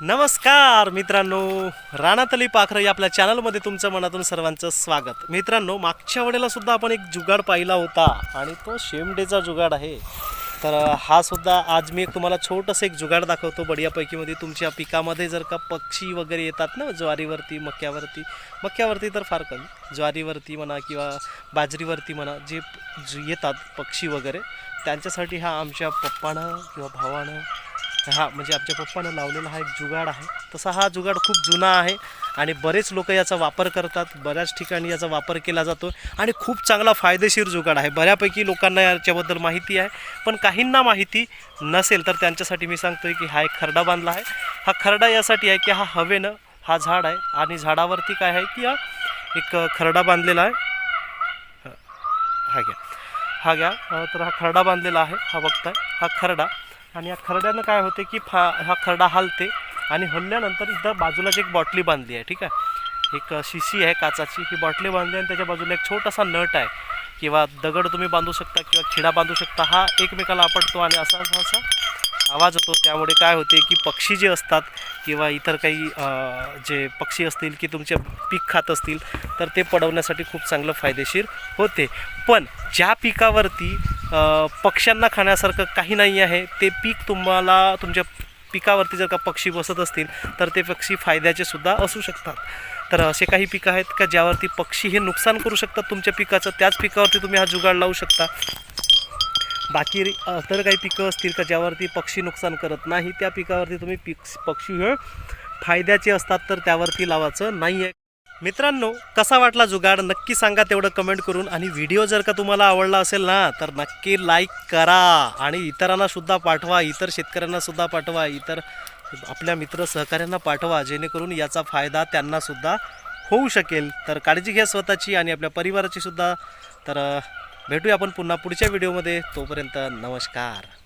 नमस्कार मित्रांनो. राणातली पाखरं या आपल्या चॅनलमध्ये तुमचं मनातून सर्वांचं स्वागत. मित्रांनो मागच्या वेळेला सुद्धा आपण एक जुगाड पाहिला होता आणि तो शेमडेचा जुगाड आहे. तर हा सुद्धा आज मी एक तुम्हाला छोटंसं एक जुगाड दाखवतो. बढियापैकीमध्ये तुमच्या पिकामध्ये जर का पक्षी वगैरे येतात ना ज्वारीवरती मक्यावरती. मक्यावरती तर फार कमी. ज्वारीवरती म्हणा किंवा बाजरीवरती म्हणा जे येतात पक्षी वगैरे त्यांच्यासाठी हा आमच्या पप्पानं किंवा भावानं हा म्हणजे आमच्या पप्पानं लावलेला हा एक जुगाड आहे. तसा हा जुगाड खूप जुना आहे आणि बरेच लोक याचा वापर करतात. बऱ्याच ठिकाणी याचा वापर केला जातो आणि खूप चांगला फायदेशीर जुगाड आहे. बऱ्यापैकी लोकांना याच्याबद्दल माहिती आहे. पण काहींना माहिती नसेल तर त्यांच्यासाठी मी सांगतोय की हा एक खरडा बांधला आहे. हा खरडा यासाठी आहे की हा हवेनं हा झाड आहे आणि झाडावरती काय आहे की हा एक खरडा बांधलेला आहे. हा घ्या. हा घ्या. तर हा खरडा बांधलेला आहे. हा बघताय. हा खरडा. आणि या खरड्यानं काय होते की फा हा खरडा हलते आणि हलल्यानंतर इथं बाजूलाच एक बॉटली बांधली आहे ठीक आहे? एक शिशी आहे काचाची. ही बॉटली बांधली आणि त्याच्या बाजूला एक छोटासा नट आहे किंवा दगड तुम्ही बांधू शकता किंवा खिडा बांधू शकता हा एकमेकाला आपटतो आणि असा असा असा आवाज होतो त्यामुळे काय होते की पक्षी जे असतात किंवा इतर काही जे पक्षी असतील की तुमचे पीक खात असतील तर ते पडवण्यासाठी खूप चांगलं फायदेशीर होते. पण ज्या पिकावरती पक्ष्यांना खाण्यासारखं काही नाही आहे. ते पीक तुम्हाला तुमच्या पिकावरती जर का पक्षी बसत असतील तर ते पक्षी फायद्याचे सुद्धा असू शकतात. तर असे काही पिकं आहेत का ज्यावरती पक्षी हे नुकसान करू शकतात तुमच्या पिकाचं? त्याच पिकावरती तुम्ही हा जुगाड लावू शकता. बाकी इतर काही पिकं असतील का ज्यावरती पक्षी नुकसान करत नाही त्या पिकावरती तुम्ही पिक पक्षी हे फायद्याचे असतात तर त्यावरती लावायचं नाही आहे मित्रांनो कसा वाटला जुगाड? नक्की सांगा तेवढं कमेंट करून. आणि व्हिडिओ जर का तुम्हाला आवडला असेल ना तर नक्की लाईक करा. आणि इतरांना सुद्धा पाठवा इतर शेतकऱ्यांना सुद्धा पाठवा इतर आपल्या मित्र सहकाऱ्यांना पाठवा जेणेकरून याचा फायदा त्यांना सुद्धा होऊ शकेल. तर काळजी घ्या स्वतःची आणि आपल्या परिवाराची सुद्धा. तर भेटूया आपण पुन्हा पुढच्या व्हिडिओमध्ये तोपर्यंत नमस्कार.